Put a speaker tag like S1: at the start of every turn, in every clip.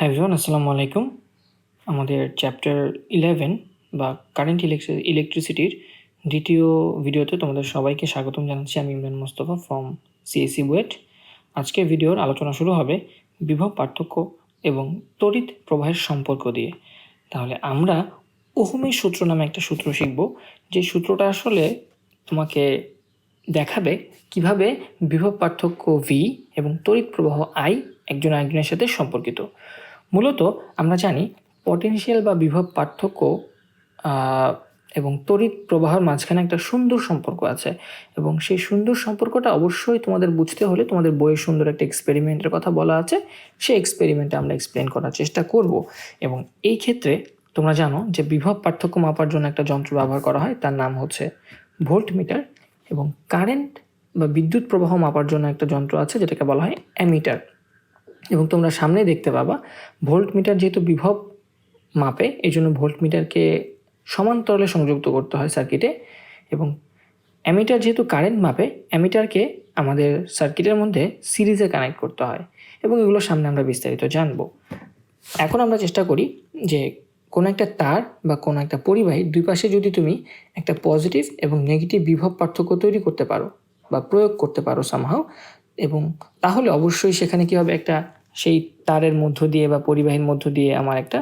S1: Hi everyone আসসালামু আলাইকুম আমাদের চ্যাপ্টার ইলেভেন বা কারেন্ট ইলেকট্রিসিটির দ্বিতীয় ভিডিওতে তোমাদের সবাইকে স্বাগতম জানাচ্ছি আমি ইমরান মোস্তফা ফ্রম সিএসি বুয়েট আজকের ভিডিওর আলোচনা শুরু হবে বিভব পার্থক্য এবং তড়িৎ প্রবাহের সম্পর্ক দিয়ে। তাহলে আমরা ওহমের সূত্র নামে একটা সূত্র শিখব। যে সূত্রটা আসলে তোমাকে দেখাবে কীভাবে বিভব পার্থক্য ভি এবং তড়িৎ প্রবাহ আই একজন আরেকজনের সাথে সম্পর্কিত। মূলত আমরা জানি পটেনশিয়াল বা বিভব পার্থক্য এবং তড়িৎ প্রবাহের মাঝখানে একটা সুন্দর সম্পর্ক আছে। এবং সেই সুন্দর সম্পর্কটা অবশ্যই তোমাদের বুঝতে হলে তোমাদের বইয়ের সুন্দর একটা এক্সপেরিমেন্টের কথা বলা আছে। সেই এক্সপেরিমেন্টে আমরা এক্সপ্লেন করার চেষ্টা করব। এবং এই ক্ষেত্রে তোমরা জানো যে বিভব পার্থক্য মাপার জন্য একটা যন্ত্র ব্যবহার করা হয়। তার নাম হচ্ছে ভোল্ট মিটার এবং কারেন্ট বা বিদ্যুৎ প্রবাহ মাপার জন্য একটা যন্ত্র আছে, যেটাকে বলা হয় অ্যামিটার এবং তোমরা সামনে দেখতে পাবা ভোল্ট মিটার যেহেতু বিভব মাপে, এই জন্য ভোল্ট মিটারকে সমান্তরালে সংযুক্ত করতে হয় সার্কিটে এবং অ্যামিটার যেহেতু কারেন্ট মাপে, অ্যামিটারকে আমাদের সার্কিটের মধ্যে সিরিজে কানেক্ট করতে হয় এবং এগুলো সামনে আমরা বিস্তারিত জানব। এখন আমরা চেষ্টা করি যে কোনো একটা তার বা কোনো একটা পরিবাহী দুই পাশে যদি তুমি একটা পজিটিভ এবং নেগেটিভ বিভব পার্থক্য তৈরি করতে পারো বা প্রয়োগ করতে পারো সামহাও এবং তাহলে অবশ্যই সেখানে কী হবে একটা সেই তারের মধ্য দিয়ে বা পরিবাহীর মধ্য দিয়ে আমার একটা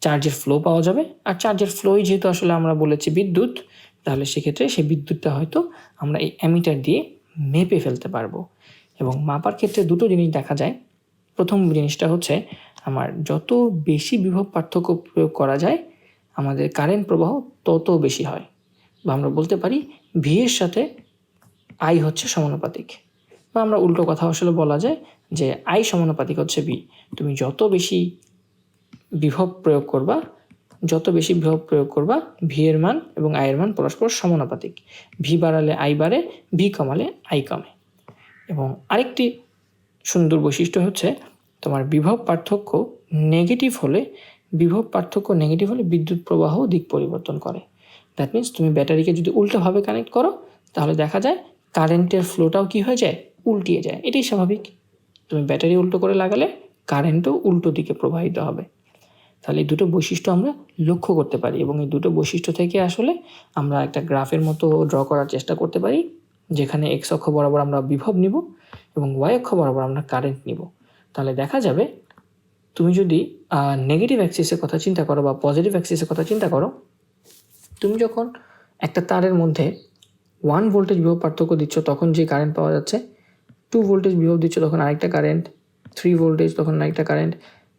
S1: চার্জের ফ্লো পাওয়া যাবে। আর চার্জের ফ্লোই যেহেতু আসলে আমরা বলেছি বিদ্যুৎ, তাহলে সেক্ষেত্রে সেই বিদ্যুৎটা হয়তো আমরা এই অ্যামিটার দিয়ে মেপে ফেলতে পারব। এবং মাপার ক্ষেত্রে দুটো জিনিস দেখা যায়। প্রথম জিনিসটা হচ্ছে আমার যত বেশি বিভব পার্থক্য প্রয়োগ করা যায়, আমাদের কারেন্ট প্রবাহ তত বেশি হয়। বা আমরা বলতে পারি ভি এর সাথে আই হচ্ছে সমানুপাতিক। বা আমরা উল্টো কথা আসলে বলা যায় যে আই সমানুপাতিক হচ্ছে বি। তুমি যত বেশি বিভব প্রয়োগ করবা, যত বেশি বিভব প্রয়োগ করবা ভি এর মান এবং আয়ের মান পরস্পর সমানুপাতিক। ভি বাড়ালে আই বাড়ে ভি কমালে আই কমে। এবং আরেকটি সুন্দর বৈশিষ্ট্য হচ্ছে তোমার বিভব পার্থক্য নেগেটিভ হলে, বিভব পার্থক্য নেগেটিভ হলে বিদ্যুৎ প্রবাহ দিক পরিবর্তন করে। দ্যাট মিন্স তুমি ব্যাটারিকে যদি উল্টোভাবে কানেক্ট করো, তাহলে দেখা যায় কারেন্টের ফ্লোটাও কি হয়ে যায়? উল্টিয়ে যায়। এটাই স্বাভাবিক। তুমি ব্যাটারি উল্টো করে লাগালে কারেন্টও উল্টো দিকে প্রবাহিত হবে। তাহলে এই দুটো বৈশিষ্ট্য আমরা লক্ষ্য করতে পারি এবং এই দুটো বৈশিষ্ট্য থেকে আসলে আমরা একটা গ্রাফের মতো ড্র করার চেষ্টা করতে পারি, যেখানে এক্স অক্ষ বরাবর আমরা বিভব নিব এবং ওয়াই অক্ষ বরাবর আমরা কারেন্ট নিব। তাহলে দেখা যাবে, তুমি যদি নেগেটিভ অ্যাক্সিসের কথা চিন্তা করো বা পজিটিভ অ্যাক্সিসের কথা চিন্তা করো, তুমি যখন একটা তারের মধ্যে ওয়ান ভোল্টেজ বিভব পার্থক্য দিচ্ছ, তখন যে কারেন্ট পাওয়া যাচ্ছে টু ভোল্টেজ বিভব দিচ্ছ তখন আরেকটা কারেন্ট থ্রি ভোল্টেজ তখন আরেকটা কারেন্ট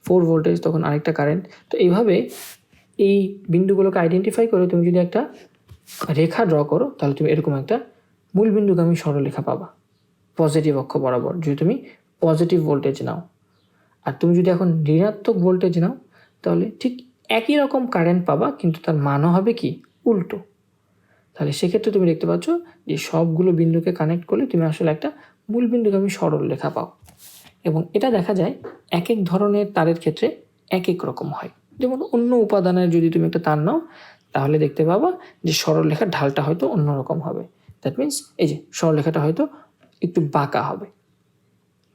S1: ফোর ভোল্টেজ তখন আরেকটা কারেন্ট তো এইভাবে এই বিন্দুগুলোকে আইডেন্টিফাই করে তুমি যদি একটা রেখা ড্র করো, তাহলে তুমি এরকম একটা মূল বিন্দুগামী সরলরেখা পাবা। পজিটিভ অক্ষ বরাবর, যদি তুমি পজিটিভ ভোল্টেজ নাও। আর তুমি যদি এখন ঋণাত্মক ভোল্টেজ নাও, তাহলে ঠিক একই রকম কারেন্ট পাবা, কিন্তু তার মানও হবে কি? উল্টো। তাহলে সেক্ষেত্রে তুমি দেখতে পাচ্ছ যে সবগুলো বিন্দুকে কানেক্ট করলে তুমি আসলে একটা মূল বিন্দুগামী সরল রেখা পাও। এবং এটা দেখা যায় এক এক ধরনের তারের ক্ষেত্রে এক এক রকম হয়। যেমন অন্য উপাদানের যদি তুমি একটা তার নাও, তাহলে দেখতে পাবা যে সরল সরলরেখার ঢালটা হয়তো অন্যরকম হবে। দ্যাট মিন্স এই যে সরলরেখাটা হয়তো একটু বাঁকা হবে।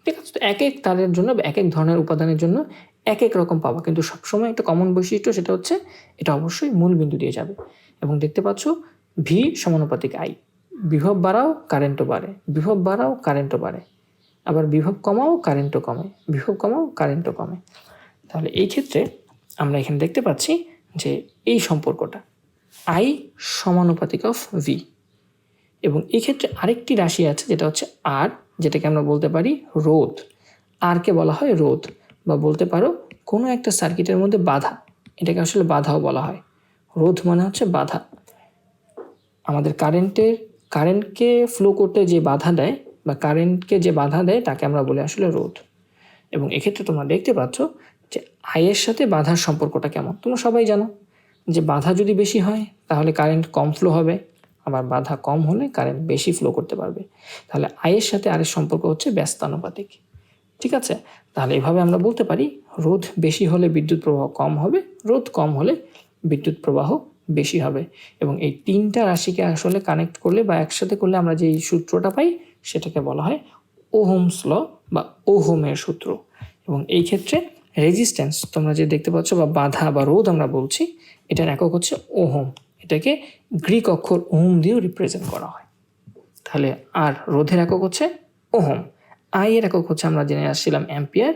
S1: ঠিক আছে, তো এক এক তারের জন্য এক এক ধরনের উপাদানের জন্য এক এক রকম পাবা। কিন্তু সবসময় একটা কমন বৈশিষ্ট্য সেটা হচ্ছে এটা অবশ্যই মূল বিন্দু দিয়ে যাবে। এবং দেখতে পাচ্ছ ভি সমানুপাতিক আই বিভব বাড়াও কারেন্টও বাড়ে। বিভব বাড়াও কারেন্টও বাড়ে। আবার বিভব কমাও কারেন্টও কমে। বিভব কমাও কারেন্টও কমে। তাহলে এই ক্ষেত্রে আমরা এখানে দেখতে পাচ্ছি যে এই সম্পর্কটা আই সমানুপাতিক অফ ভি এবং এই ক্ষেত্রে আরেকটি রাশি আছে, যেটা হচ্ছে আর যেটাকে আমরা বলতে পারি রোধ। আরকে বলা হয় রোধ, বা বলতে পারো কোনো একটা সার্কিটের মধ্যে বাধা। এটাকে আসলে বাধাও বলা হয়। রোধ মানে হচ্ছে বাধা। আমাদের কারেন্টের কারেন্টকে ফ্লো করতে যে বাধা দেয় বা কারেন্টকে যে বাধা দেয় তাকে আমরা বলি আসলে রোধ। এবং এক্ষেত্রে তোমরা দেখতে পাচ্ছ যে আয়ের সাথে বাধার সম্পর্কটা কেমন? তোমরা সবাই জানো যে বাধা যদি বেশি হয়, তাহলে কারেন্ট কম ফ্লো হবে, আবার বাধা কম হলে কারেন্ট বেশি ফ্লো করতে পারবে। তাহলে আয়ের সাথে আরের সম্পর্ক হচ্ছে ব্যস্তানুপাতিক। ঠিক আছে? তাহলে এভাবে আমরা বলতে পারি, রোধ বেশি হলে বিদ্যুৎ প্রবাহ কম হবে, রোধ কম হলে বিদ্যুৎ প্রবাহ বেশি হবে। এবং এই তিনটা রাশিকে আসলে কানেক্ট করলে বা একসাথে করলে আমরা যে সূত্রটা পাই, সেটাকে বলা হয় ওহোমস ল বা ওহোমের সূত্র। এবং এই ক্ষেত্রে রেজিস্ট্যান্স তোমরা যে দেখতে পাচ্ছ বা বাধা বা রোধ আমরা বলছি, এটার একক হচ্ছে ওহোম। এটাকে গ্রিক অক্ষর ওহম দিয়েও রিপ্রেজেন্ট করা হয়। তাহলে আর রোধের একক হচ্ছে ওহম। আই এর একক হচ্ছে আমরা জেনে আসছিলাম অ্যাম্পিয়ার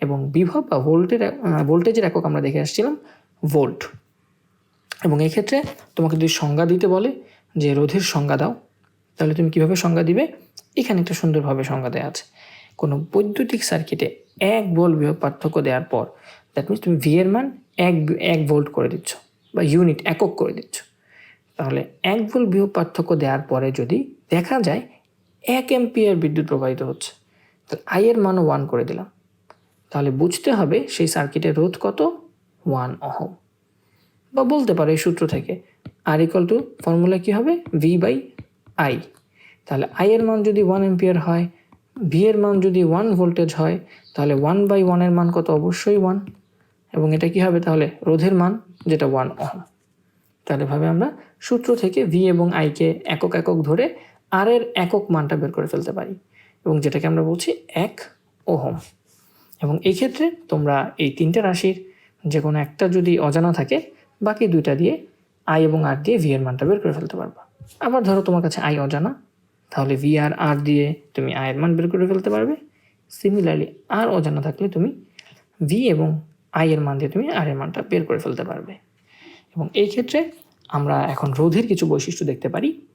S1: এবং বিভব বা ভোল্টের ভোল্টেজের একক আমরা দেখে আসছিলাম ভোল্ট। এবং এই ক্ষেত্রে তোমাকে যদি সংজ্ঞা দিতে বলে যে রোধের সংজ্ঞা দাও, তাহলে তুমি কীভাবে সংজ্ঞা দিবে? এখানে একটা সুন্দরভাবে সংজ্ঞা দেওয়া আছে। কোনো বৈদ্যুতিক সার্কিটে এক ভোল্ট বিভব পার্থক্য দেওয়ার পর দ্যাট মিনস তুমি ভি এর মান এক এক ভোল্ট করে দিচ্ছ বা ইউনিট একক করে দিচ্ছ। তাহলে এক ভোল্ট বিভব পার্থক্য দেওয়ার পরে যদি দেখা যায় এক এম্পিয়ার বিদ্যুৎ প্রবাহিত হচ্ছে, তাহলে আই এর মানও ওয়ান করে দিলাম। তাহলে বুঝতে হবে সেই সার্কিটের রোধ কত? ওয়ান অহম বা বলতে পারো এই সূত্র থেকে। আর ইকাল টু ফর্মুলা কী হবে? ভি বাই আই তাহলে আই এর মান যদি ওয়ান এম্পিয়ার হয় ভি এর মান যদি ওয়ান ভোল্টেজ হয়, তাহলে ওয়ান বাই ওয়ানের মান কত? অবশ্যই ওয়ান এবং এটা কী হবে? তাহলে রোধের মান যেটা ওয়ান অহম তাহলে ভাবে আমরা সূত্র থেকে ভি এবং আইকে একক একক ধরে আর এর একক মানটা বের করে ফেলতে পারি। এবং যেটাকে আমরা বলছি এক ওহম। এবং এই ক্ষেত্রে তোমরা এই তিনটে রাশির যে কোনো একটা যদি অজানা থাকে বাকি দুইটা দিয়ে আই এবং আর দিয়ে ভি এর মানটা বের করে ফেলতে পারবা। আবার ধরো তোমার কাছে আই অজানা, তাহলে ভি আর আর দিয়ে তুমি আয়ের মান বের করে ফেলতে পারবে। সিমিলারলি আর অজানা থাকলে তুমি ভি এবং আই এর মান দিয়ে তুমি আর এর মানটা বের করে ফেলতে পারবে। এবং এই ক্ষেত্রে আমরা এখন রোধের কিছু বৈশিষ্ট্য দেখতে পারি।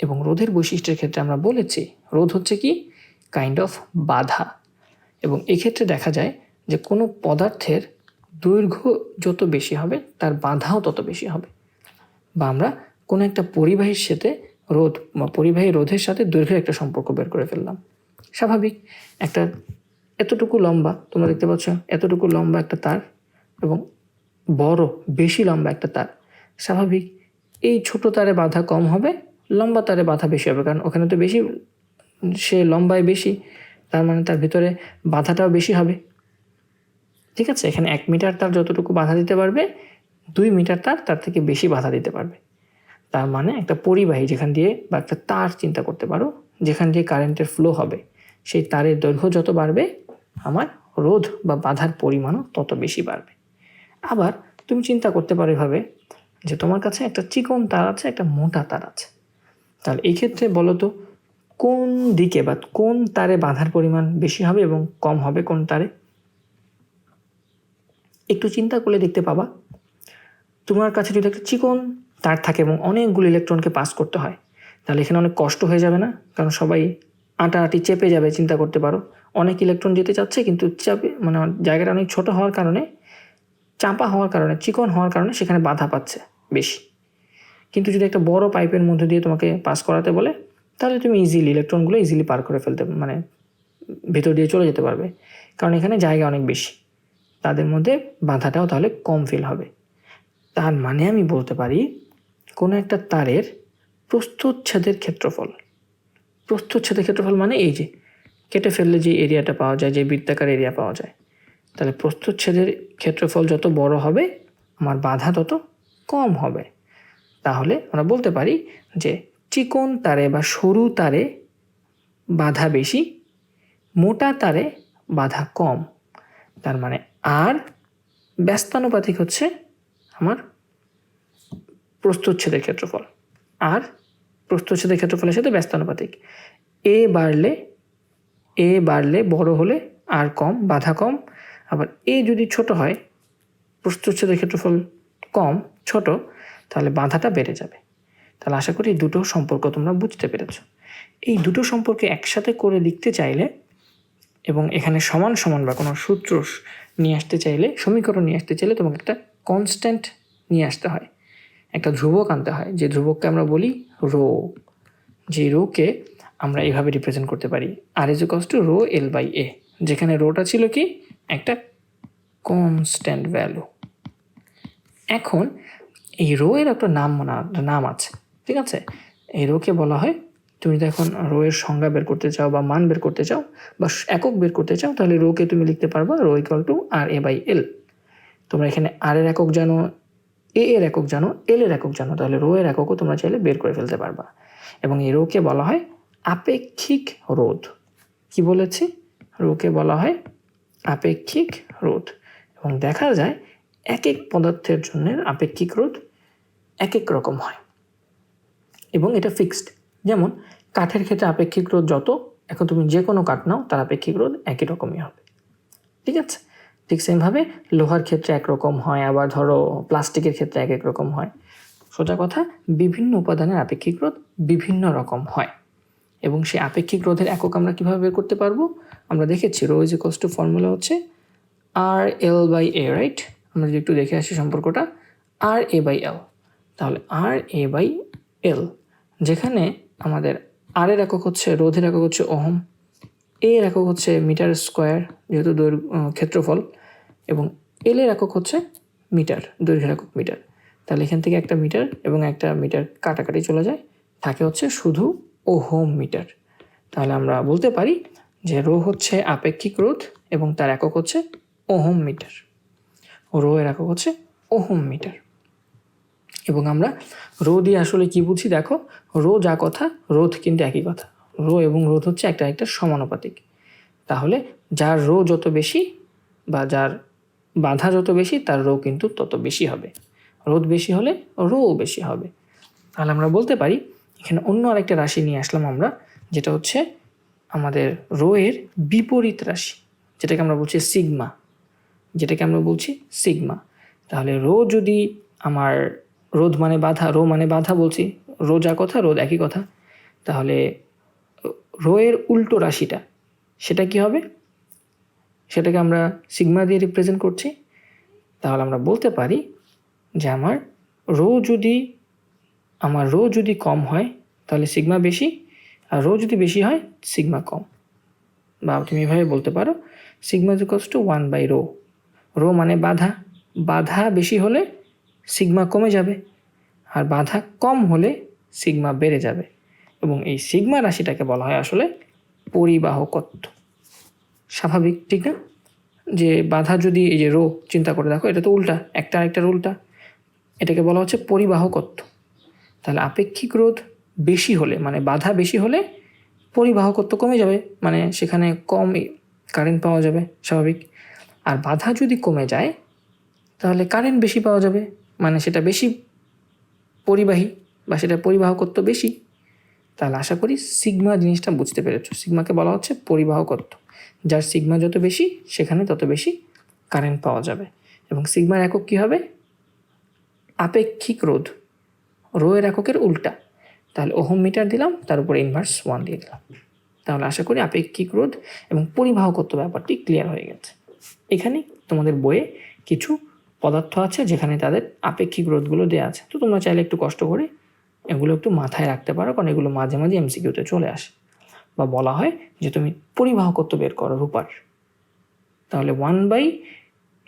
S1: এবং রোধের বৈশিষ্ট্যের ক্ষেত্রে আমরা বলেছি, রোধ হচ্ছে কি? কাইন্ড অফ বাধা। এবং এক্ষেত্রে দেখা যায় যে কোনো পদার্থের দৈর্ঘ্য যত বেশি হবে, তার বাধাও তত বেশি হবে। বা আমরা কোনো একটা পরিবাহীর সাথে রোধ, বা পরিবাহী রোধের সাথে দৈর্ঘ্যের একটা সম্পর্ক বের করে ফেললাম। স্বাভাবিক, একটা এতটুকু লম্বা, তোমরা দেখতে পাচ্ছ, এতটুকু লম্বা একটা তার এবং বড়, বেশি লম্বা একটা তার। স্বাভাবিক, এই ছোট তারে বাধা কম হবে, লম্বা তারে বাধা বেশি হবে, কারণ ওখানে তো বেশি, সে লম্বায় বেশি, তার মানে তার ভিতরে বাধাটাও বেশি হবে। ঠিক আছে? এখানে এক মিটার তার যতটুকু বাধা দিতে পারবে, দুই মিটার তার তার থেকে বেশি বাধা দিতে পারবে। তার মানে একটা পরিবাহী যেখান দিয়ে বা একটা তার চিন্তা করতে পারো, যেখান দিয়ে কারেন্টের ফ্লো হবে, সেই তারের দৈর্ঘ্য যত বাড়বে, আমার রোধ বা বাধার পরিমাণও তত বেশি বাড়বে। আবার তুমি চিন্তা করতে পারো এভাবে যে তোমার কাছে একটা চিকন তার আছে, একটা মোটা তার আছে। তাহলে এই ক্ষেত্রে বলো তো, কোন দিকে বা কোন তারে বাধার পরিমাণ বেশি হবে এবং কম হবে কোন তারে? একটু চিন্তা করলে দেখতে পাবা। তোমার কাছে যদি একটা চিকন তার থাকে এবং অনেকগুলো ইলেকট্রনকে পাস করতে হয়, তাহলে এখানে অনেক কষ্ট হয়ে যাবে না? কারণ সবাই আটাআটি চেপে যাবে, চিন্তা করতে পারো। অনেক ইলেকট্রন যেতে চাচ্ছে কিন্তু চাপে মানে জায়গাটা অনেক ছোট হওয়ার কারণে চাপা হওয়ার কারণে, চিকন হওয়ার কারণে সেখানে বাধা পাচ্ছে বেশি। কিন্তু যদি একটা বড় পাইপের মধ্যে দিয়ে তোমাকে পাস করাতে বলে, তাহলে তুমি ইজিলি ইলেকট্রনগুলো ইজিলি পার করে ফেলতে মানে ভেতর দিয়ে চলে যেতে পারবে। কারণ এখানে জায়গা অনেক বেশি। তাদের মধ্যে বাধাটাও তাহলে কম ফিল হবে। তার মানে আমি বলতে পারি, কোনো একটা তারের প্রস্তুচ্ছেদের ক্ষেত্রফল। প্রস্তুচ্ছেদের ক্ষেত্রফল মানে এই যে, কেটে ফেললে যে এরিয়াটা পাওয়া যায়, যে বৃত্তাকার এরিয়া পাওয়া যায়, তাহলে প্রস্তুচ্ছেদের ক্ষেত্রফল যত বড় হবে, আমার বাধা তত কম হবে। তাহলে আমরা বলতে পারি যে, চিকন তারে বা সরু তারে বাধা বেশি, মোটা তারে বাধা কম। তার মানে আর ব্যস্তানুপাতিক হচ্ছে আমার প্রস্তুচ্ছেদের ক্ষেত্রফল। আর প্রস্তুচ্ছেদের ক্ষেত্রফলের সাথে ব্যস্তানুপাতিক। এ বাড়লে এ বাড়লে বড় হলে আর কম, বাধা কম। আবার এ যদি ছোট হয় প্রস্তুচ্ছেদের ক্ষেত্রফল কম, ছোট, তাহলে বাধাটা বেড়ে যাবে। তাহলে আশা করি দুটো সম্পর্ক তোমরা বুঝতে পেরেছ। এই দুটো সম্পর্কে একসাথে করে লিখতে চাইলে এবং এখানে সমান সমান বা কোনো সূত্র নিয়ে আসতে চাইলে, সমীকরণ নিয়ে আসতে চাইলে তোমাকে একটা কনস্ট্যান্ট নিয়ে আসতে হয়। একটা ধ্রুবক আনতে হয়, যে ধ্রুবককে আমরা বলি রো যে রোকে আমরা এইভাবে রিপ্রেজেন্ট করতে পারি। আর cos two rho L by A যেখানে রোটা ছিল কি? একটা কনস্ট্যান্ট ভ্যালু এখন এই রো এর একটা নাম নাম আছে, ঠিক আছে? এই রোকে বলা হয় তুমি যদি এখন রো এর সংজ্ঞা বের করতে চাও বা মান বের করতে চাও বা একক বের করতে চাও, তাহলে রোকে তুমি লিখতে পারবা rho equal to R A by L তোমরা এখানে আর এর একক জানো এ এর একক জানো এল এর একক জানো, তাহলে রো এর এককও তোমরা চাইলে বের করে ফেলতে পারবা। এবং এই রোকে বলা হয় আপেক্ষিক রোধ। কি বলেছি? রোকে বলা হয় আপেক্ষিক রোধ। এবং দেখা যায় এক এক পদার্থের জন্য আপেক্ষিক রোধ এক এক রকম হয়। এবং এটা ফিক্সড যেমন, কাঠের ক্ষেত্রে আপেক্ষিক রোধ যত, এখন তুমি যে কোনো কাঠ নাও, তার আপেক্ষিক রোধ একই রকমই হবে। ঠিক আছে? ঠিক সেমভাবে লোহার ক্ষেত্রে একরকম হয়, আবার ধরো প্লাস্টিকের ক্ষেত্রে এক এক রকম হয়। সোজা কথা, বিভিন্ন উপাদানের আপেক্ষিক রোধ বিভিন্ন রকম হয়। এবং সেই আপেক্ষিক রোধের একক আমরা কীভাবে বের করতে পারব? আমরা দেখেছি রো ইজ টু ফর্মুলা হচ্ছে আর এল বাই এ রাইট আমরা যদি একটু দেখে আসি সম্পর্কটা আর এ বাই এল তাহলে আর এ বাই এল যেখানে আমাদের আর এর একক হচ্ছে রোধের একক হচ্ছে ওহম। এ এর একক হচ্ছে মিটার স্কোয়ার, যেহেতু দৈর্ঘ্য ক্ষেত্রফল, এবং এল এর একক হচ্ছে মিটার, দৈর্ঘ্যের একক মিটার। তাহলে এখান থেকে একটা মিটার এবং একটা মিটার কাটাকাটি চলে যায়, থাকে হচ্ছে শুধু ওহম মিটার। তাহলে আমরা বলতে পারি যে রো হচ্ছে আপেক্ষিক রোধ এবং তার একক হচ্ছে ওহম মিটার। রো এর একক হচ্ছে ওহম মিটার। এবং আমরা রো দিয়ে আসলে কি বুঝি? দেখো, রো যা কথা, রোধ কিন্তু একই কথা। রো এবং রোধ হচ্ছে একটা একটা সমানুপাতিক। তাহলে যার রো যত বেশি বা যার বাধা যত বেশি, তার রো কিন্তু তত বেশি হবে। রোধ বেশি হলে রো বেশি হবে। তাহলে আমরা বলতে পারি, এখানে অন্য আরেকটা রাশি নিয়ে আসলাম আমরা, যেটা হচ্ছে আমাদের রো এর বিপরীত রাশি, যেটাকে আমরা বলছি সিগমা। যেটাকে আমরা বলছি সিগমা। তাহলে রো যদি আমার রোধ মানে বাধা, রো মানে বাধা বলছি, রো যা কথা রোদ একই কথা। তাহলে, রো এর উল্টো রাশিটা, সেটা কি হবে? সেটাকে আমরা সিগমা দিয়ে রিপ্রেজেন্ট করছি। তাহলে আমরা বলতে পারি যে আমার রো যদি, আমার রো যদি কম হয়, তাহলে সিগমা বেশি, আর রো যদি বেশি হয়, সিগমা কম। বা তুমি এভাবে বলতে পারো, sigma equals to one by rho. Rho মানে বাধা বাধা বেশি হলে সিগমা কমে যাবে আর বাধা কম হলে সিগমা বেড়ে যাবে এবং এই সিগমা রাশিটাকে বলা হয় আসলে পরিবাহকত্ব। স্বাভাবিক, ঠিক না? যে বাধা যদি এই যে রো, চিন্তা করে দেখো, এটা তো উল্টা, একটা আরেকটার উল্টা। এটাকে বলা হচ্ছে পরিবাহকত্ব। তাহলে আপেক্ষিক রোধ বেশি হলে মানে বাধা বেশি হলে পরিবাহকত্ব কমে যাবে মানে সেখানে কম কারেন্ট পাওয়া যাবে, স্বাভাবিক। আর বাধা যদি কমে যায়, তাহলে কারেন্ট বেশি পাওয়া যাবে। মানে সেটা বেশি পরিবাহী বা সেটা পরিবাহকত্ব বেশি, তাহলে আশা করি সিগমা জিনিসটা বুঝতে পেরেছ। সিগমাকে বলা হচ্ছে পরিবাহকত্ব। যার সিগমা যত বেশি, সেখানে তত বেশি কারেন্ট পাওয়া যাবে। এবং সিগমার একক কী হবে? আপেক্ষিক রোধ। রোয়ের এককের উল্টা। তাহলে ওহম মিটার দিলাম, তার উপরে ইনভার্স ওয়ান দিয়ে দিলাম। তাহলে আশা করি আপেক্ষিক রোধ এবং পরিবাহকত্ব ব্যাপারটি ক্লিয়ার হয়ে গেছে। এখানে তোমাদের বইয়ে কিছু পদার্থ আছে যেখানে তাদের আপেক্ষিক রোধগুলো দেওয়া আছে। তো তোমরা চাইলে একটু কষ্ট করে এগুলো একটু মাথায় রাখতে পারো, কারণ এগুলো মাঝে মাঝে এমসিকিউতে চলে আসে। বা বলা হয় যে তুমি পরিবাহকত্ব বের করো রূপার। তাহলে ওয়ান বাই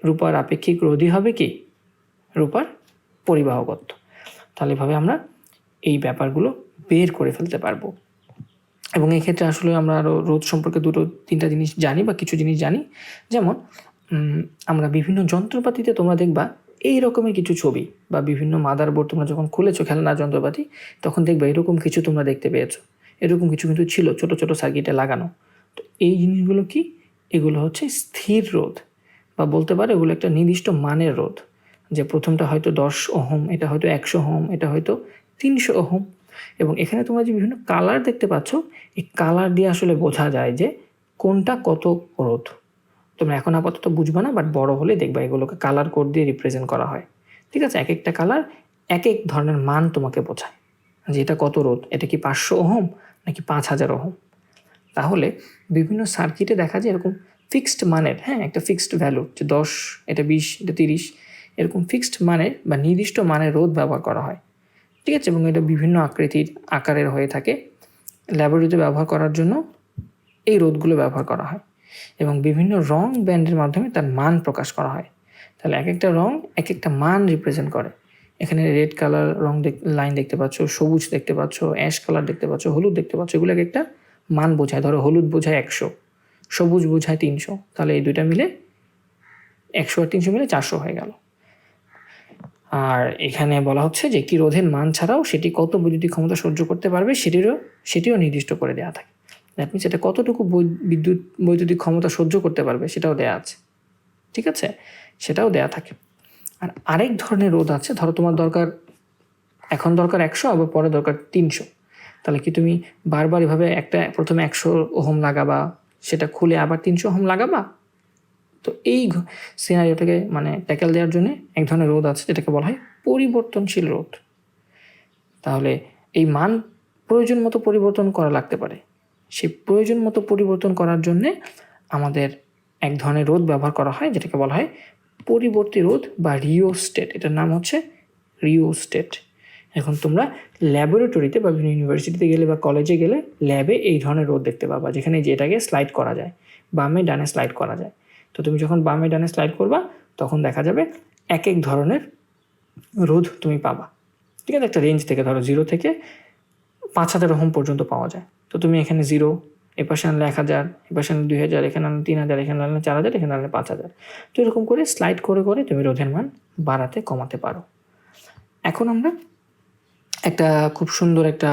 S1: রূপার আপেক্ষিক রোধই হবে কি? রূপার পরিবাহকত্ব। তাহলে এভাবে আমরা এই ব্যাপারগুলো বের করে ফেলতে পারব। এবং এই ক্ষেত্রে আসলে আমরা আরও রোধ সম্পর্কে দুটো, তিনটা জিনিস জানি বা কিছু জিনিস জানি। যেমন আমরা বিভিন্ন যন্ত্রপাতিতে তোমরা দেখবা এই রকমের কিছু ছবি বা বিভিন্ন মাদার বোর্ড তোমরা যখন খুলেছো, খেলনার যন্ত্রপাতি, তখন দেখবা এরকম কিছু তোমরা দেখতে পেয়েছ। এরকম কিছু কিন্তু ছিল, ছোট ছোট সার্কিটে লাগানো। তো এই জিনিসগুলো কি? এগুলো হচ্ছে স্থির রোধ বা বলতে পারো এগুলো একটা নির্দিষ্ট মানের রোধ। যে প্রথমটা হয়তো দশ ওহম, এটা হয়তো একশো ওহম, এটা হয়তো তিনশো ওহম। এবং এখানে তোমরা যে বিভিন্ন কালার দেখতে পাচ্ছ, এই কালার দিয়ে আসলে বোঝা যায় যে কোনটা কত রোধ। তোমরা এখন আপাতত বুঝবে না বাট বড় হলে দেখবা এগুলোকে কালার কোড দিয়ে রিপ্রেজেন্ট করা হয়। ঠিক আছে? এক একটা কালার এক এক ধরনের মান তোমাকে বোঝায়। যে এটা কত রোধ? এটা কি পাঁচশো ওহম নাকি পাঁচ হাজার ওহম? তাহলে বিভিন্ন সার্কিটে দেখা যায় এরকম ফিক্সড মানের হ্যাঁ একটা ফিক্সড ভ্যালু যে দশ, এটা বিশ, এটা তিরিশ, এরকম ফিক্সড মানের বা নির্দিষ্ট মানের রোধ ব্যবহার করা হয়। ঠিক আছে? এবং এটা বিভিন্ন আকৃতির আকারের হয়ে থাকে। ল্যাবরেটরিতে ব্যবহার করার জন্য এই রোধগুলো ব্যবহার করা হয়। এবং বিভিন্ন রং ব্যান্ডের মাধ্যমে তার মান প্রকাশ করা হয়। তাহলে এক একটা রং এক একটা মান রিপ্রেজেন্ট করে। এখানে রেড কালার রং লাইন দেখতে পাচ্ছ, সবুজ দেখতে পাচ্ছ অ্যাশ কালার দেখতে পাচ্ছ, হলুদ দেখতে পাচ্ছ এগুলো এক একটা মান বোঝায়। ধরো হলুদ বোঝায় একশো, সবুজ বোঝায় তিনশো। তাহলে এই দুইটা মিলে একশো আর তিনশো মিলে চারশো হয়ে গেল। আর এখানে বলা হচ্ছে যে একটি রোধের মান ছাড়াও সেটি কত বৈদ্যুতিক ক্ষমতা সহ্য করতে পারবে সেটিরও, সেটিও নির্দিষ্ট করে দেওয়া থাকে। দ্যাট মিনস এটা কতটুকু বিদ্যুৎ, বৈদ্যুতিক ক্ষমতা সহ্য করতে পারবে সেটাও দেওয়া আছে। ঠিক আছে? সেটাও দেয়া থাকে। আর আরেক ধরনের রোধ আছে, ধরো তোমার দরকার, এখন দরকার একশো, আবার পরে দরকার তিনশো। তাহলে কি তুমি বারবার এভাবে একটা, প্রথমে একশো ওহম লাগাবা, সেটা খুলে আবার তিনশো ওহম লাগাবা? তো এই সিনারিওটাকে মানে ট্যাকেল দেওয়ার জন্য এক ধরনের রোধ আছে, যেটাকে বলা হয় পরিবর্তনশীল রোধ। তাহলে এই মান প্রয়োজন মতো পরিবর্তন করা লাগতে পারে। সেই প্রয়োজন মতো পরিবর্তন করার জন্যে আমাদের এক ধরনের রোধ ব্যবহার করা হয়, যেটাকে বলা হয় পরিবর্তী রোধ বা রিওস্টেট। এটার নাম হচ্ছে রিওস্টেট। এখন তোমরা ল্যাবরেটরিতে বা বিভিন্ন ইউনিভার্সিটিতে গেলে বা কলেজে গেলে ল্যাবে এই ধরনের রোদ দেখতে পাবা, যেখানে যেটাকে স্লাইড করা যায়, বামে ডানে স্লাইড করা যায়। তো তুমি যখন বামে ডানে স্লাইড করবা, তখন দেখা যাবে এক এক ধরনের রোধ তুমি পাবা। ঠিক আছে? একটা রেঞ্জ থেকে ধরো, জিরো থেকে পাঁচ হাজার ওহম পর্যন্ত পাওয়া যায়। তো তুমি এখানে জিরো এ পাশে আনলে এক হাজার এ পাশে আনলে দুই হাজার, এখানে আনলে তিন হাজার, এখানে আনলে চার হাজার, এখানে আনলে পাঁচ হাজার। তো এরকম করে স্লাইড করে করে তুমি রোধের মান বাড়াতে, কমাতে পারো। এখন আমরা একটা খুব সুন্দর একটা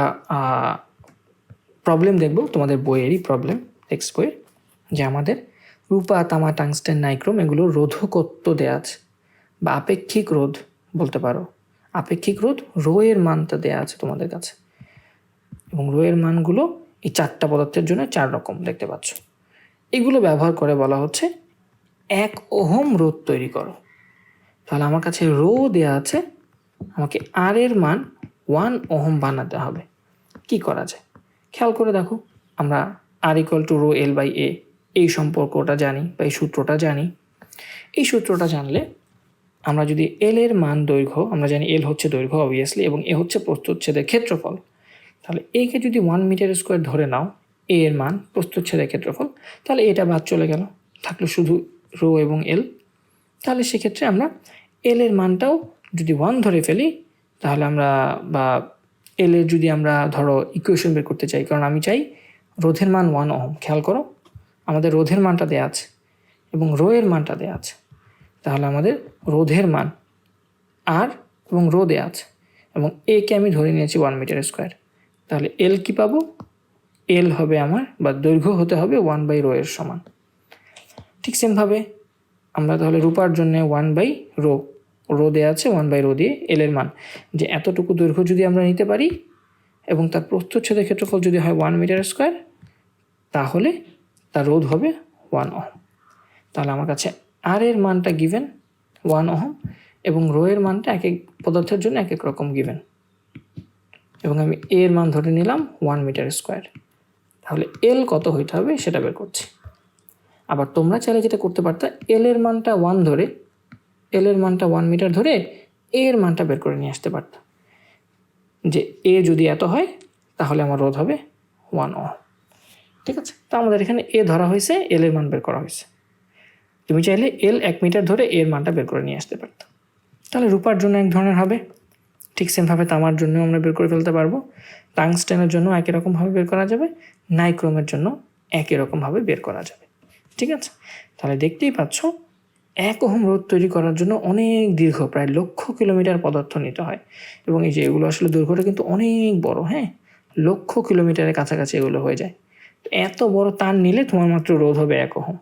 S1: প্রবলেম দেখব, তোমাদের বইয়েরই প্রবলেম টেক্সট বইয়ের, যে আমাদের রূপা, তামা টাংস্টেন নাইক্রোম এগুলো রোধকত্ব দেওয়া আছে, বা আপেক্ষিক রোধ বলতে পারো। আপেক্ষিক রোধ রোয়ের মানটা দেওয়া আছে তোমাদের কাছে। এবং রোয়ের মানগুলো এই চারটা পদার্থের জন্য চার রকম দেখতে পাচ্ছ। এগুলো ব্যবহার করে বলা হচ্ছে এক ওহম রোধ তৈরি করো। তাহলে আমার কাছে রো দেওয়া আছে, আমাকে আর এর মান ওয়ান ওহম বানাতে হবে। কি করা যায়? খেয়াল করে দেখো, আমরা R equal to rho L by A এই সম্পর্কটা জানি বা এই সূত্রটা জানি। এই সূত্রটা জানলে আমরা যদি এল এর মান দৈর্ঘ্য, আমরা জানি এল হচ্ছে দৈর্ঘ্য অবভিয়াসলি এবং এ হচ্ছে প্রস্তুচ্ছেদের ক্ষেত্রফল। তাহলে একে যদি ওয়ান মিটার স্কোয়ার ধরে নাও এ এর মান প্রস্তুচ্ছেদের ক্ষেত্রফল, তাহলে এটা বাদ চলে গেল। থাকল শুধু রো এবং এল তাহলে সেক্ষেত্রে আমরা এল এর মানটাও যদি ওয়ান ধরে ফেলি, তাহলে আমরা বা এল এর যদি আমরা ধরো ইকুয়েশন বের করতে চাই, কারণ আমি চাই রোধের মান ওয়ান ওহম। খেয়াল করো, আমাদের রোধের মানটা দেওয়া আছে এবং রো এর মানটা দেওয়া আছে। তাহলে আমাদের রোধের মান আর এবং রো দেওয়া আছে এবং একে আমি ধরে নিয়েছি ওয়ান মিটার স্কোয়ার তাহলে এল কি পাবো? এল হবে আমার, বা দৈর্ঘ্য হতে হবে ওয়ান বাই রো এর সমান। ঠিক সেমভাবে আমরা তাহলে রূপার জন্য ওয়ান বাই রো রো দেওয়া আছে ওয়ান বাই রো দিয়ে এল এর মান। যে এতটুকু দৈর্ঘ্য যদি আমরা নিতে পারি, এবং তার প্রস্থচ্ছেদের ক্ষেত্রফল যদি হয় ওয়ান মিটার স্কোয়ার তাহলে তার রোধ হবে ওয়ান অহম তাহলে আমার কাছে আর এর মানটা গিভেন ওয়ান অহম এবং রো এর মানটা এক এক পদার্থের জন্য এক এক রকম গিভেন এবং আমি এ এর মান ধরে নিলাম ওয়ান মিটার স্কোয়ার তাহলে এল কত হইতে হবে সেটা বের করছি। আবার তোমরা চাইলে যেটা করতে পারতে এল এর মানটা ওয়ান ধরে এল এর মানটা ওয়ান মিটার ধরে এ এর মানটা বের করে নিয়ে আসতে পারত। যে এ যদি এত হয়, তাহলে আমার রোধ হবে ওয়ান ও ঠিক আছে? তো আমাদের এখানে এ ধরা হয়েছে এল এর মান বের করা হয়েছে। তুমি চাইলে এল এক মিটার ধরে এর মানটা বের করে নিয়ে আসতে পারতো। তাহলে রূপার জন্য এক ধরনের হবে। ঠিক সেমভাবে তামার জন্য আমরা বের করে ফেলতে পারব। টাংস্টেনের জন্য একই রকমভাবে বের করা যাবে নাইক্রোমের জন্য একই রকমভাবে বের করা যাবে। ঠিক আছে? তাহলে দেখতেই পাচ্ছ, এক ওহম রোদ তৈরি করার জন্য অনেক দীর্ঘ, প্রায় লক্ষ কিলোমিটার পদার্থ নিতে হয়। এবং এই যে এগুলো আসলে দৈর্ঘ্যটা কিন্তু অনেক বড় হ্যাঁ? লক্ষ কিলোমিটারের কাছাকাছি এগুলো হয়ে যায়। তো এত বড় তার নিলে তোমার মাত্র রোধ হবে এক ওহম।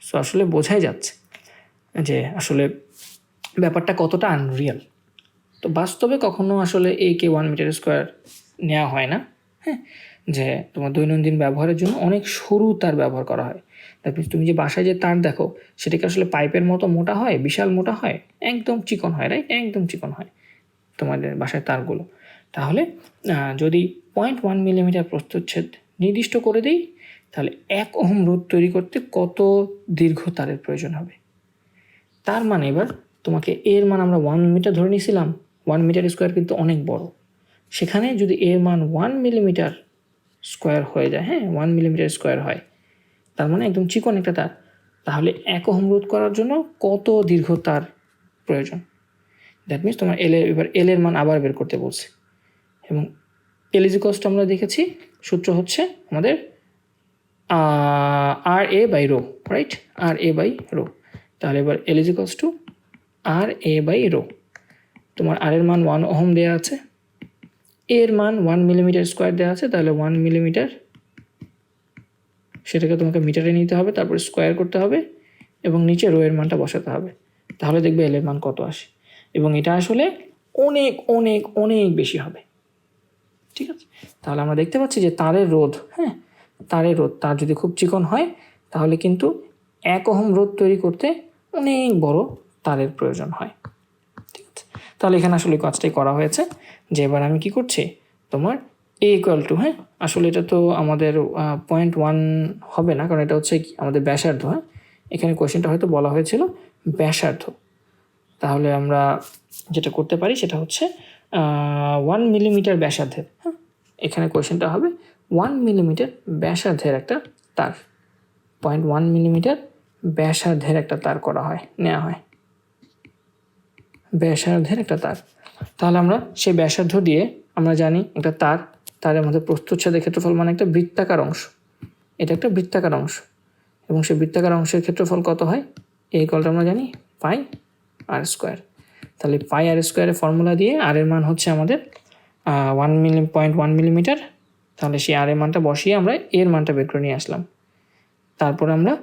S1: সো আসলে বোঝাই যাচ্ছে যে আসলে ব্যাপারটা কতটা আনরিয়াল তো বাস্তবে কখনো আসলে এ কে ওয়ান মিটার স্কোয়ার নেওয়া হয় না হ্যাঁ? যে তোমার দৈনন্দিন ব্যবহারের জন্য অনেক সরু তার ব্যবহার করা হয়। তারপর তুমি যে বাসায় যে তার দেখো, সেটাকে আসলে পাইপের মতো মোটা হয়, বিশাল মোটা হয়, একদম চিকন হয় রাইট একদম চিকন হয় তোমাদের বাসায় তারগুলো। তাহলে যদি পয়েন্ট ওয়ান মিলিমিটার প্রস্তুচ্ছেদ নির্দিষ্ট করে দিই, তাহলে এক ওহম রোদ তৈরি করতে কত দীর্ঘ তারের প্রয়োজন হবে? তার মানে এবার তোমাকে এর মান আমরা ওয়ান মিটার ধরে নিয়েছিলাম ওয়ান মিটার স্কোয়ার কিন্তু অনেক বড়। সেখানে যদি এর মান ওয়ান মিলিমিটার স্কোয়ার হয়ে যায় হ্যাঁ ওয়ান মিলিমিটার স্কোয়ার হয়, তার মানে একদম চিকন একটা তার, তাহলে এক ওহম রোধ করার জন্য কত দীর্ঘ তার প্রয়োজন? দ্যাট মিনস তোমার এল এবার এল এর মান আবার বের করতে বলছে। এবং এলিজি কস্ট আমরা দেখেছি, সূত্র হচ্ছে আমাদের R A by rho right R A by rho তাহলে এবার এলিজি cost to R A by rho তোমার আর এর মান ওয়ান ওহম দেওয়া আছে। এর মান ওয়ান মিলিমিটার স্কোয়ার দেওয়া আছে, তাহলে ওয়ান মিলিমিটার সেটাকে তোমাকে মিটারে নিতে হবে, তারপর স্কোয়ার করতে হবে এবং নিচে রো এর মানটা বসাতে হবে। তাহলে দেখবে এল এর মান কত আসে। এবং এটা আসলে অনেক অনেক অনেক বেশি হবে। ঠিক আছে? তাহলে আমরা দেখতে পাচ্ছি যে তারের রোধ হ্যাঁ? তারের রোধ, তার যদি খুব চিকন হয়, তাহলে কিন্তু এক ওহম রোধ তৈরি করতে অনেক বড় তারের প্রয়োজন হয়। তাহলে এখানে আসলে কাজটাই করা হয়েছে যে এবার আমি কি করছি? তোমার এ ইকুয়াল টু হ্যাঁ? আসলে এটা তো আমাদের পয়েন্ট ওয়ান হবে না, কারণ এটা হচ্ছে আমাদের ব্যাসার্ধ হ্যাঁ? এখানে কোয়েশ্চেনটা হয়তো বলা হয়েছিল ব্যাসার্ধ। তাহলে আমরা যেটা করতে পারি সেটা হচ্ছে ওয়ান মিলিমিটার ব্যাসার্ধের হ্যাঁ? এখানে কোয়েশ্চেনটা হবে ওয়ান মিলিমিটার ব্যাসার্ধের একটা তার। পয়েন্ট ওয়ান মিলিমিটার ব্যাসার্ধের একটা তার করা হয় নেওয়া হয়। ব্যাসার্ধের একটা তার। তাহলে আমরা সেই ব্যাসার্ধ দিয়ে আমরা জানি একটা তার, তারের মধ্যে প্রস্তুচ্ছেদের ক্ষেত্রফল মানে একটা বৃত্তাকার অংশ। এটা একটা বৃত্তাকার অংশ। এবং সেই বৃত্তাকার অংশের ক্ষেত্রফল কত হয়? এই কলটা আমরা জানি পাই আর স্কোয়ার তাহলে পাই আর স্কোয়ারের ফর্মুলা দিয়ে আর এর মান হচ্ছে আমাদের one milli point one millimetre তাহলে সেই আর এর মানটা বসিয়ে আমরা এর মানটা বের করে নিয়ে আসলাম। তারপর আমরা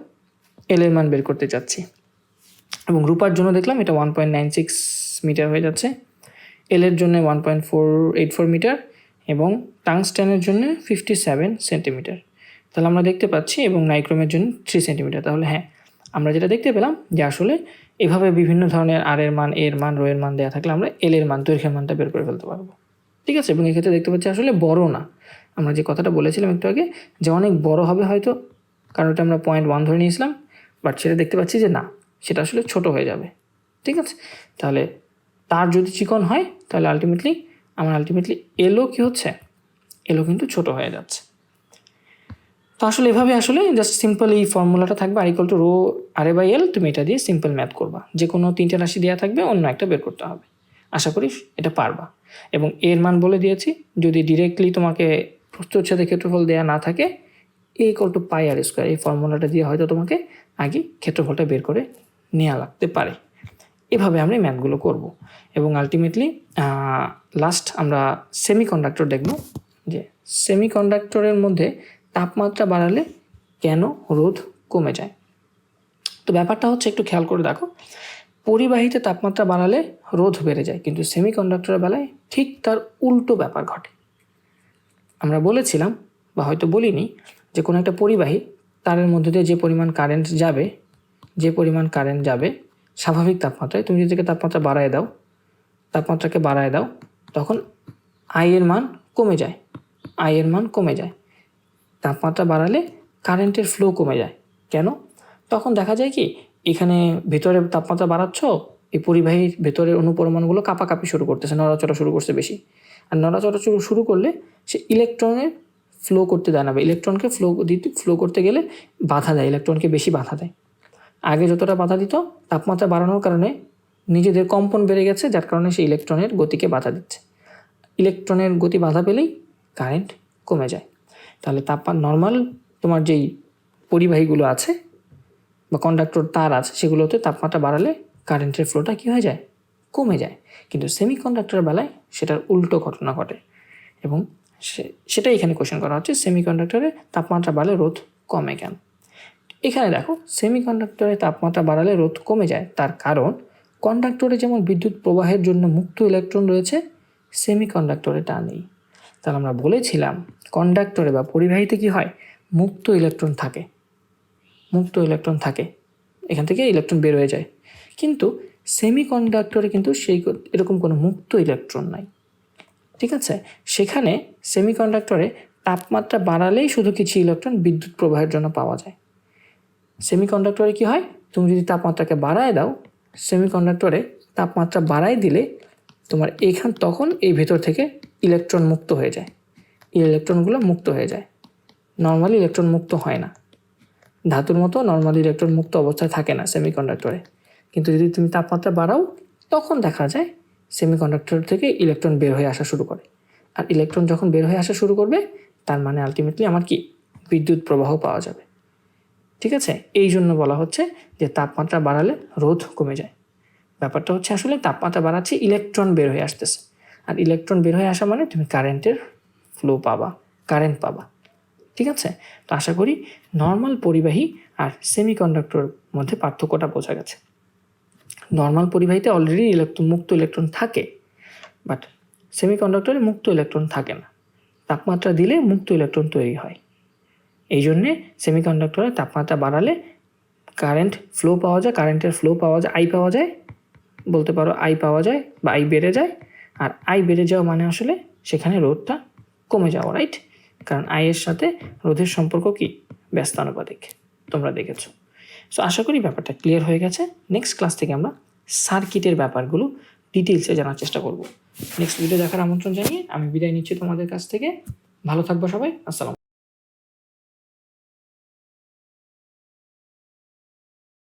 S1: এল এর মান বের করতে চাচ্ছি। এবং রূপার জন্য দেখলাম এটা one point nine six metre হয়ে যাচ্ছে। এল এর জন্য one point four eight four metre এবং টাংস্টেনের জন্য ফিফটি সেভেন সেন্টিমিটার তাহলে আমরা দেখতে পাচ্ছি এবং নাইক্রোমের জন্য থ্রি সেন্টিমিটার তাহলে হ্যাঁ আমরা যেটা দেখতে পেলাম যে আসলে এভাবে বিভিন্ন ধরনের আর এর মান এর মান, রো এর মান দেওয়া থাকলে আমরা এল এর মান, দৈর্ঘ্যের মানটা বের করে ফেলতে পারব। ঠিক আছে? এবং এক্ষেত্রে দেখতে পাচ্ছি আসলে বড় না। আমরা যে কথাটা বলেছিলাম একটু আগে যে অনেক বড় হবে হয়তো, কারণ ওটা আমরা পয়েন্ট ওয়ান ধরে নিয়েছিলাম বাট সেটা দেখতে পাচ্ছি যে না, সেটা আসলে ছোট হয়ে যাবে। ঠিক আছে? তাহলে তার যদি চিকন হয়, তাহলে আলটিমেটলি আমার আলটিমেটলি এলো কি হচ্ছে? এলো কিন্তু ছোট হয়ে যাচ্ছে। তো আসলে এভাবে আসলে জাস্ট সিম্পল এই ফর্মুলাটা থাকবে R equal to rho R by L তুমি এটা দিয়ে সিম্পল ম্যাথ করবা। যে কোনো তিনটে রাশি দেওয়া থাকবে, অন্য একটা বের করতে হবে। আশা করি এটা পারবা। এবং এর মান বলে দিয়েছি, যদি ডিরেক্টলি তোমাকে প্রস্তুচ্ছেদের ক্ষেত্রফল দেওয়া না থাকে A equal to pi R square এই ফর্মুলাটা দিয়ে হয়তো তোমাকে আগে ক্ষেত্রফলটা বের করে নেওয়া লাগতে পারে। এভাবে আমরা ম্যাথগুলো করব। এবং আলটিমেটলি লাস্ট আমরা সেমিকন্ডাক্টর দেখব যে সেমিকন্ডাক্টরের মধ্যে তাপমাত্রা বাড়ালে কেন রোধ কমে যায়। তো ব্যাপারটা হচ্ছে একটু খেয়াল করে দেখো, পরিবাহিতে তাপমাত্রা বাড়ালে রোধ বেড়ে যায়, কিন্তু সেমিকন্ডাক্টরের বেলায় ঠিক তার উল্টো ব্যাপার ঘটে। আমরা বলেছিলাম বা হয়তো বলিনি যে কোনো একটা পরিবাহী তারের মধ্যে দিয়ে যে পরিমাণ কারেন্ট যাবে, যে পরিমাণ কারেন্ট যাবে স্বাভাবিক তাপমাত্রায়, তুমি যদি তাপমাত্রা বাড়ায় দাও, তাপমাত্রাকে বাড়ায় দাও, তখন আই এর মান কমে যায় আই এর মান কমে যায়। তাপমাত্রা বাড়ালে কারেন্টের ফ্লো কমে যায়। কেন? তখন দেখা যায় কি, এখানে ভেতরে তাপমাত্রা বাড়াচ্ছ, এই পরিবাহীর ভেতরের অনুপরমাণুগুলো কাঁপাকাঁপি শুরু করতেছে, নড়াচড়া শুরু করছে বেশি। আর নড়াচড়া শুরু শুরু করলে সে ইলেকট্রনের ফ্লো করতে দেয় না, বা ইলেকট্রনকে ফ্লো দিতে ফ্লো করতে গেলে বাধা দেয় ইলেকট্রনকে বেশি বাধা দেয়। আগে যতটা বাধা দিত, তাপমাত্রা বাড়ানোর কারণে নিজেদের কম্পন বেড়ে গেছে, যার কারণে সেই ইলেকট্রনের গতিকে বাধা দিচ্ছে। ইলেকট্রনের গতি বাধা পেলেই কারেন্ট কমে যায়। তাহলে তাপমান নর্মাল তোমার যেই পরিবাহীগুলো আছে বা কন্ডাক্টর তার আছে, সেগুলোতে তাপমাত্রা বাড়ালে কারেন্টের ফ্লোটা কী হয়ে যায়? কমে যায়। কিন্তু সেমি কন্ডাক্টরের বেলায় সেটার উল্টো ঘটনা ঘটে এবং সে- সেটাই এখানে কোশ্চেন করা হচ্ছে সেমি কন্ডাক্টরে তাপমাত্রা বাড়লে রোধ কমে কেন? এখানে দেখো সেমি কন্ডাক্টরে তাপমাত্রা বাড়ালে রোধ কমে যায়। তার কারণ কন্ডাক্টরে যেমন বিদ্যুৎ প্রবাহের জন্য মুক্ত ইলেকট্রন রয়েছে সেমি কন্ডাক্টরে তা নেই। তাহলে আমরা বলেছিলাম কন্ডাক্টরে বা পরিবাহীতে কি হয়? মুক্ত ইলেকট্রন থাকে। মুক্ত ইলেকট্রন থাকে। এখান থেকে ইলেকট্রন বের হয়ে যায়। কিন্তু সেমি কন্ডাক্টরে কিন্তু সেই এরকম কোনো মুক্ত ইলেকট্রন নাই। ঠিক আছে? সেখানে সেমি কন্ডাক্টরে তাপমাত্রা বাড়ালেই শুধু কিছু ইলেকট্রন বিদ্যুৎ প্রবাহের জন্য পাওয়া যায়। সেমি কন্ডাক্টরে কী হয়? তুমি যদি তাপমাত্রাকে বাড়ায় দাও সেমি কন্ডাক্টরে তাপমাত্রা বাড়ায় দিলে তোমার এখান তখন এই ভেতর থেকে ইলেকট্রন মুক্ত হয়ে যায়। এই ইলেকট্রনগুলো মুক্ত হয়ে যায়। নর্মালি ইলেকট্রন মুক্ত হয় না। ধাতুর মতো নর্মালি ইলেকট্রন মুক্ত অবস্থায় থাকে না সেমিকন্ডাক্টরে। কিন্তু যদি তুমি তাপমাত্রা বাড়াও, তখন দেখা যায় সেমিকন্ডাক্টর থেকে ইলেকট্রন বের হয়ে আসা শুরু করে। আর ইলেকট্রন যখন বের হয়ে আসা শুরু করবে, তার মানে আলটিমেটলি আমার কি? বিদ্যুৎ প্রবাহ পাওয়া যাবে। ঠিক আছে? এই জন্য বলা হচ্ছে যে তাপমাত্রা বাড়ালে রোধ কমে যায়। ব্যাপারটা হচ্ছে আসলে তাপমাত্রা বাড়াচ্ছে ইলেকট্রন বের হয়ে আসতেছে। আর ইলেকট্রন বের হয়ে আসা মানে তুমি কারেন্টের ফ্লো পাবা কারেন্ট পাবা। ঠিক আছে? তো আশা করি নর্মাল পরিবাহী আর সেমিকন্ডাক্টর মধ্যে পার্থক্যটা বোঝা গেছে। নর্মাল পরিবাহীতে অলরেডি ইলেকট্রন মুক্ত ইলেকট্রন থাকে বাট সেমিকন্ডাক্টরে মুক্ত ইলেকট্রন থাকে না। তাপমাত্রা দিলে মুক্ত ইলেকট্রন তৈরি হয়। এই জন্যে সেমিকন্ডাক্টরে তাপমাত্রা বাড়ালে কারেন্ট ফ্লো পাওয়া যায় কারেন্টের ফ্লো পাওয়া যায় আই পাওয়া যায়। বলতে পারো আই পাওয়া যায় বা আই বেড়ে যায়। আর আই বেড়ে যাওয়া মানে আসলে সেখানে রোধটা কমে যাওয়া রাইট কারণ আয়ের সাথে রোধের সম্পর্ক কি? ব্যস্তানুপাতিক। তোমরা দেখেছ। সো আশা করি ব্যাপারটা ক্লিয়ার হয়ে গেছে। নেক্সট ক্লাস থেকে আমরা সার্কিটের ব্যাপারগুলো ডিটেলসে জানার চেষ্টা করব। নেক্সট ভিডিও দেখার আমন্ত্রণ জানিয়ে আমি বিদায় নিচ্ছি তোমাদের কাছ থেকে। ভালো থাকব সবাই। আসসালাম